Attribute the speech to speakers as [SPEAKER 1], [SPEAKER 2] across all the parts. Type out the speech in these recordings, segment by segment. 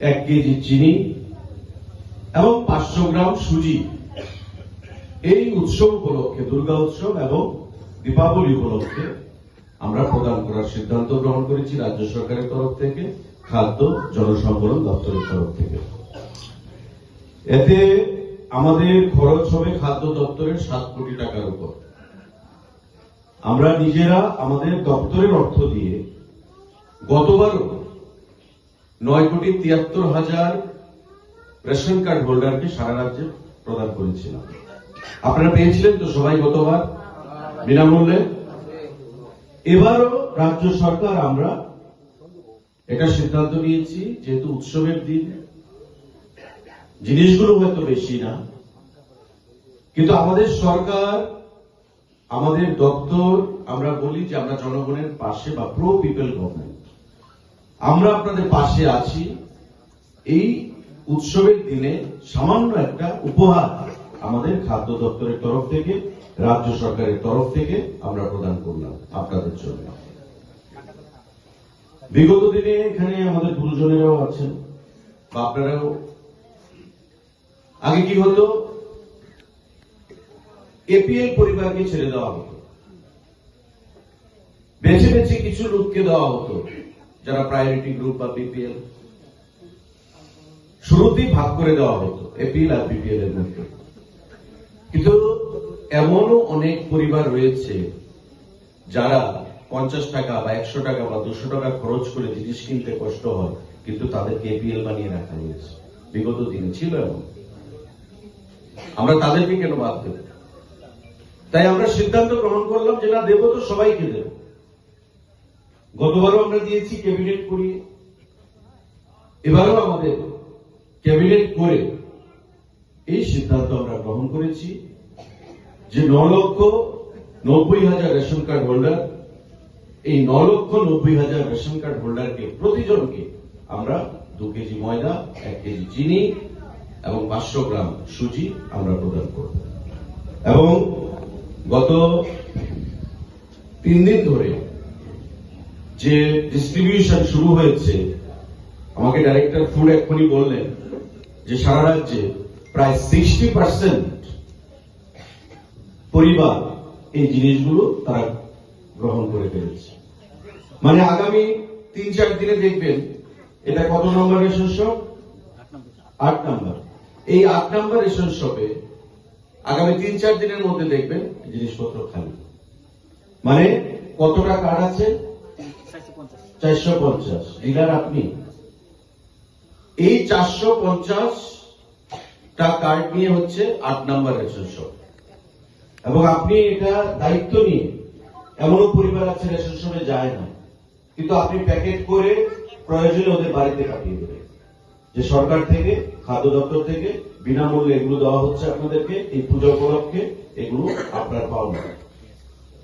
[SPEAKER 1] এক কেজি চিনি এবং পাঁচশো গ্রাম সুজি। এই উৎসব উপলক্ষে, দুর্গা উৎসব এবং দীপাবলি উপলক্ষে আমরা প্রদান করার সিদ্ধান্ত গ্রহণ করেছি রাজ্য সরকারের তরফ থেকে, খাদ্য, জনসম্পদ দপ্তরের তরফ থেকে। এতে আমাদের খরচ হবে খাদ্য দপ্তরের সাত কোটি টাকার উপর। আমরা নিজেরা আমাদের দপ্তরের অর্থ দিয়ে গতবারও নয় কোটি তিয়াত্তর হাজার রেশন কার্ড হোল্ডারকে সারা রাজ্যে প্রদান করেছিলাম। আপনারা পেয়েছিলেন তো সবাই গতবার? বিনামূল্যে? এবারও রাজ্য সরকার আমরা এটা সিদ্ধান্ত নিয়েছি, যেহেতু উৎসবের দিন, জিনিসগুলো হয়তো বেশি না, কিন্তু আমাদের সরকার, আমাদের দপ্তর, আমরা বলি যে আমরা জনগণের পাশে বা প্রো পিপল গভর্নমেন্ট আমরা আপনাদের পাশে আছি। এই উৎসবের দিনে সামান্য একটা উপহার আমাদের খাদ্য দপ্তরের তরফ থেকে, রাজ্য সরকারের তরফ থেকে আমরা প্রদান করলাম আপনাদের জন্য। বিগত দিনে এখানে আমাদের গুরুজনেরাও আছেন। বা আপনারাও। আগে কি হতো? এপিএল পরিবারকে ছেড়ে দেওয়া হতো। বেছে বেছে কিছু লোককে দেওয়া হতো। যারা প্রায়োরিটি গ্রুপ বা বিপিএল শুরুতেই ভাগ করে দেওয়া হতো এপিএল আর বিপিএল এর মধ্যে। কিন্তু এমনও অনেক পরিবার রয়েছে যারা পঞ্চাশ টাকা বা একশো টাকা বা দুশো টাকা খরচ করে জিনিস কিনতে কষ্ট হয়, কিন্তু তাদেরকে এপিএল বানিয়ে রাখা হয়েছে। বিগত দিনে ছিল এমন। আমরা তাদেরকে কেন বাদ দেব? তাই আমরা সিদ্ধান্ত গ্রহণ করলাম যে না, দেবো তো সবাইকে দেব। গতবারও আমরা দিয়েছি ক্যাবিনেট করিয়ে। এবারও আমাদের ক্যাবিনেট করে এই সিদ্ধান্ত আমরা গ্রহণ করেছি যে ন লক্ষ নব্বই হাজার রেশন কার্ড হোল্ডার, এই ন লক্ষ নব্বই হাজার রেশন কার্ড হোল্ডারকে, প্রতিজনকে আমরা দু কেজি ময়দা, এক কেজি চিনি এবং পাঁচশো গ্রাম সুজি আমরা প্রদান করব। এবং গত তিন দিন ধরে যে ডিস্ট্রিবিউশন শুরু হয়েছে, আমাকে ডাইরেক্টর ফুড এক্ষুনি বললেন যে সারা রাজ্যে প্রায় সিক্সটি পার্সেন্ট পরিবার এই জিনিসগুলো তারা গ্রহণ করে ফেলেছে। মানে আগামী তিন চার দিনে দেখবেন এটা কত নম্বর রেশন শপ? আট নম্বর। এই আট নম্বর রেশন শপে আগামী তিন চার দিনের মধ্যে দেখবেন জিনিসপত্র খালি। মানে কতটা কার্ড আছে? চারশো পঞ্চাশ। ডিলার আপনি। এই চারশো পঞ্চাশ টা কার্ড নিয়ে হচ্ছে আট নাম্বার রেশন শপ এবং আপনি এটা দায়িত্ব নিয়ে এমনও পরিবার আছে রেশন শপে যায় না। কিন্তু আপনি প্যাকেট করে প্রয়োজনে ওদের বাড়িতে পাঠিয়ে দেবেন। যে সরকার থেকে, খাদ্য দপ্তর থেকে বিনামূল্যে এগুলো দেওয়া হচ্ছে আপনাদেরকে, এই পুজো উপলক্ষে এগুলো আপনার পাওনা।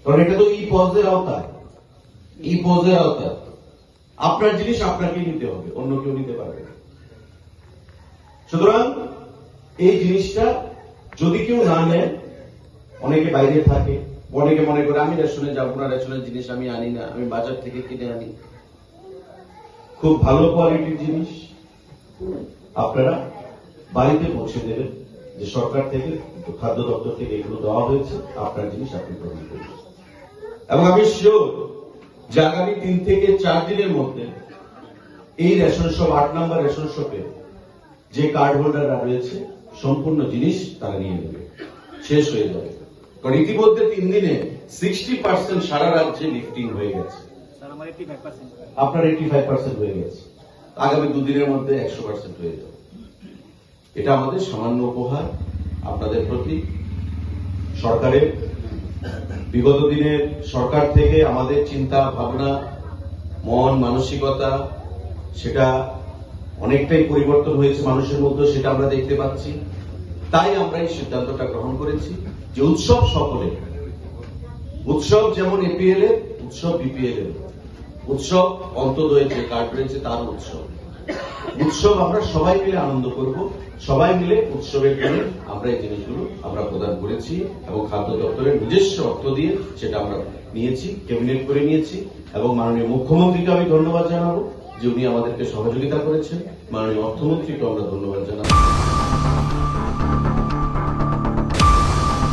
[SPEAKER 1] কারণ এটা তো ই পজের আওতায়। ই পজের আওতায়। আপনার জিনিস আপনাকে নিতে হবে, অন্য কেউ নিতে পারবে না। সুতরাং এই জিনিসটা যদি কেউ না নেয়, অনেকে বাইরে থাকে, অনেকে মনে করে, আমি রেশনে যাব না রেশনের জিনিস আমি আনি না, আমি বাজার থেকে কিনে আনি। খুব ভালো কোয়ালিটির জিনিস আপনারা বাড়িতে পৌঁছে দেবেন যে সরকার থেকে, খাদ্য দপ্তর থেকে এগুলো দেওয়া হয়েছে, আপনার জিনিস আপনি গ্রহণ করবেন। এবং আমি শিওর যে আগামী তিন থেকে চার দিনের মধ্যে এই রেশন শপ আট নাম্বার রেশন শপে যে কার্ড হোল্ডাররা রয়েছে সম্পূর্ণ জিনিস তারা নিয়ে নেবে। শেষ হয়ে যাবে। কারণ ইতিমধ্যে তিন দিনে সিক্সটি পার্সেন্ট সারা রাজ্যে লিফটিং হয়ে গেছে। আপনার এইটি ফাইভ পার্সেন্ট হয়ে গেছে। আগামী দুদিনের মধ্যে একশো পার্সেন্ট হয়ে যাবে। এটা আমাদের সামান্য উপহার। আপনাদের প্রতি সরকারের বিগত দিনের সরকার থেকে আমাদের চিন্তা, ভাবনা, মন, মানসিকতা, সেটা অনেকটাই পরিবর্তন হয়েছে মানুষের মধ্যে সেটা আমরা দেখতে পাচ্ছি। তাই আমরা এই সিদ্ধান্তটা গ্রহণ করেছি যে উৎসব সকলে, উৎসব যেমন এপিএল এর, উৎসব বিপিএল এর। উৎসব অন্তদয় যে কার্ড রয়েছে তার উৎসব। উৎসব আমরা সবাই মিলে আনন্দ করব। সবাই মিলে উৎসবের জন্য আমরা এই জিনিসগুলো আমরা প্রদান করেছি এবং খাদ্য দপ্তরের নিজস্ব অর্থ দিয়ে সেটা আমরা নিয়েছি, ক্যাবিনেট করে নিয়েছি এবং মাননীয় মুখ্যমন্ত্রীকে আমি ধন্যবাদ জানাব যে উনি আমাদেরকে সহযোগিতা করেছেন। মাননীয় অর্থমন্ত্রীকে আমরা ধন্যবাদ জানাই